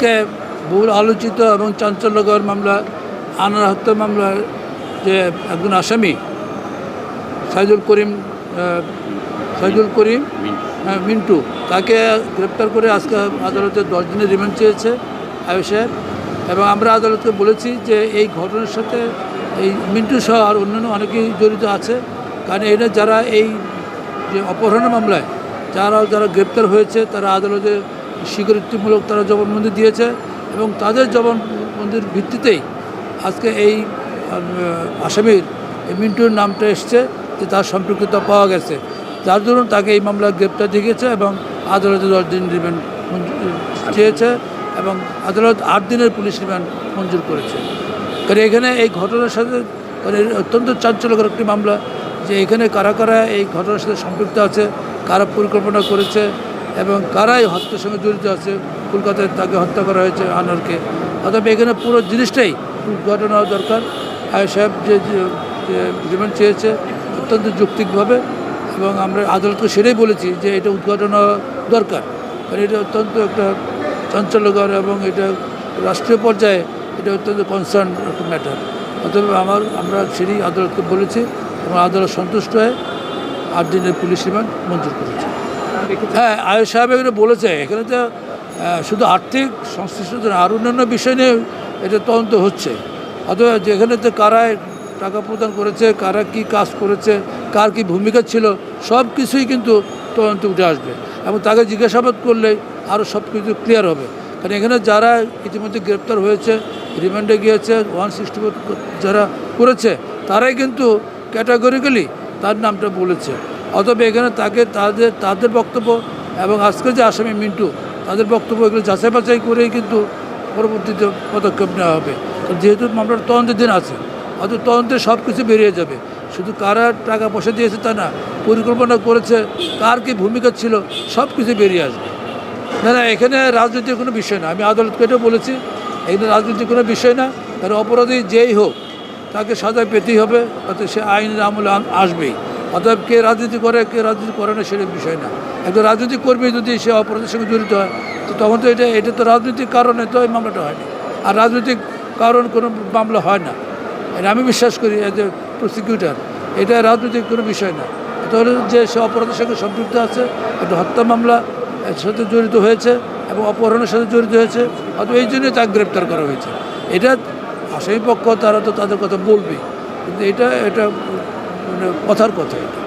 কে বহুল আলোচিত এবং চাঞ্চল্যকর মামলা আনার হত্যা মামলার যে একজন আসামি সাইজুল করিম আহ, সাইদুল করিম মিন্টু। তাকে গ্রেপ্তার করে আজকে আদালতে দশ দিনের রিমান্ড চেয়েছে আয়ু সাহেব। এবং আমরা আদালতকে বলেছি যে এই ঘটনার সাথে এই মিন্টু সহ আর অন্যান্য অনেকেই জড়িত আছে। কারণ এটা যারা এই যে অপহরণ মামলায় যারা যারা গ্রেপ্তার হয়েছে তারা আদালতে স্বীকৃতিমূলক তারা জবানবন্দি দিয়েছে এবং তাদের জবানবন্দির ভিত্তিতেই আজকে এই আসামির মিন্টুর নামটা এসছে যে তার সম্পৃক্ততা পাওয়া গেছে। যার দরুন তাকে এই মামলায় গ্রেপ্তার দেখিয়েছে এবং আদালতে দশ দিন রিমান্ড চেয়েছে এবং আদালত আট দিনের পুলিশ রিমান্ড মঞ্জুর করেছে। কারণ এখানে এই ঘটনার সাথে মানে অত্যন্ত চাঞ্চল্যকর একটি মামলা যে এখানে কারা কারা এই ঘটনার সাথে সম্পৃক্ত আছে, কারা পরিকল্পনা করেছে এবং কারাই হত্যার সঙ্গে জড়িত আছে। কলকাতায় তাকে হত্যা করা হয়েছে আনোয়ারকে। অথবা এখানে পুরো জিনিসটাই ঘটনা দরকার। আয় সাহেব যে রিমান্ড চেয়েছে অত্যন্ত যৌক্তিকভাবে এবং আমরা আদালতকে সেটাই বলেছি যে এটা উদ্ঘাটন দরকার। কারণ এটা অত্যন্ত একটা চাঞ্চল্যকর এবং এটা রাষ্ট্রীয় পর্যায়ে এটা অত্যন্ত কনসার্ন একটা ম্যাটার অতএব আমার, আমরা সেটাই আদালতকে বলেছি এবং আদালত সন্তুষ্ট হয়ে আট দিনের পুলিশ রিমান্ড মঞ্জুর করেছে। হ্যাঁ আয়ুষ সাহেব এখানে বলেছে, এখানে তো শুধু আর্থিক সংশ্লিষ্ট আর অন্যান্য বিষয় নিয়ে এটা তদন্ত হচ্ছে। অথবা যেখানে তো কারা টাকা প্রদান করেছে, কারা কি কাজ করেছে, কার কি ভূমিকা ছিল, সব কিছুই কিন্তু তদন্তে উঠে আসবে। এবং তাকে জিজ্ঞাসাবাদ করলে আরও সব কিছু ক্লিয়ার হবে। কারণ এখানে যারা ইতিমধ্যে গ্রেপ্তার হয়েছে, রিমান্ডে গিয়েছে, ওয়ান সিক্সটি যারা করেছে, তারাই কিন্তু ক্যাটাগরিক্যালি তার নামটা বলেছে। অতএব এখানে তাকে তাদের তাদের বক্তব্য এবং আজকে যে আসামি মিন্টু, তাদের বক্তব্য এগুলো যাচাই বাছাই করেই কিন্তু পরবর্তীতে পদক্ষেপ নেওয়া হবে। যেহেতু মামলার তদন্তের দিন আছে, অত তদন্তে সব কিছু বেরিয়ে যাবে। শুধু কারা টাকা পয়সা দিয়েছে তা না, পরিকল্পনা করেছে, কার কী ভূমিকা ছিল সব কিছু বেরিয়ে আসবে। না না, এখানে রাজনীতির কোনো বিষয় না, আমি আদালতকে এটা বলেছি, এখানে রাজনীতির কোনো বিষয় না, কারণ অপরাধী যেই হোক, তাকে সাজা পেতেই হবে অর্থাৎ সে আইনের আমলে আসবেই। অতএব কে রাজনীতি করে, কে রাজনীতি করে না সেটা বিষয় না। একজন রাজনীতি কর্মী যদি সে অপরাধের সঙ্গে জড়িত হয়, তো তখন তো এটা এটা তো রাজনৈতিক কারণে তো এই মামলাটা হয়নি। আর রাজনৈতিক কারণ কোনো মামলা হয় না। এটা আমি বিশ্বাস করি এজ এ প্রসিকিউটার এটা রাজনৈতিক কোনো বিষয় না। তাহলে যে সে অপরাধের সঙ্গে সম্পৃক্ত আছে, একটা হত্যা মামলা, এর সাথে জড়িত হয়েছে এবং অপহরণের সাথে জড়িত হয়েছে, অথবা এই জন্যই তাকে গ্রেপ্তার করা হয়েছে। এটা আসামি পক্ষ তারা তো তাদের কথা বলবে। কিন্তু এটা এটা কথার কথা এটা।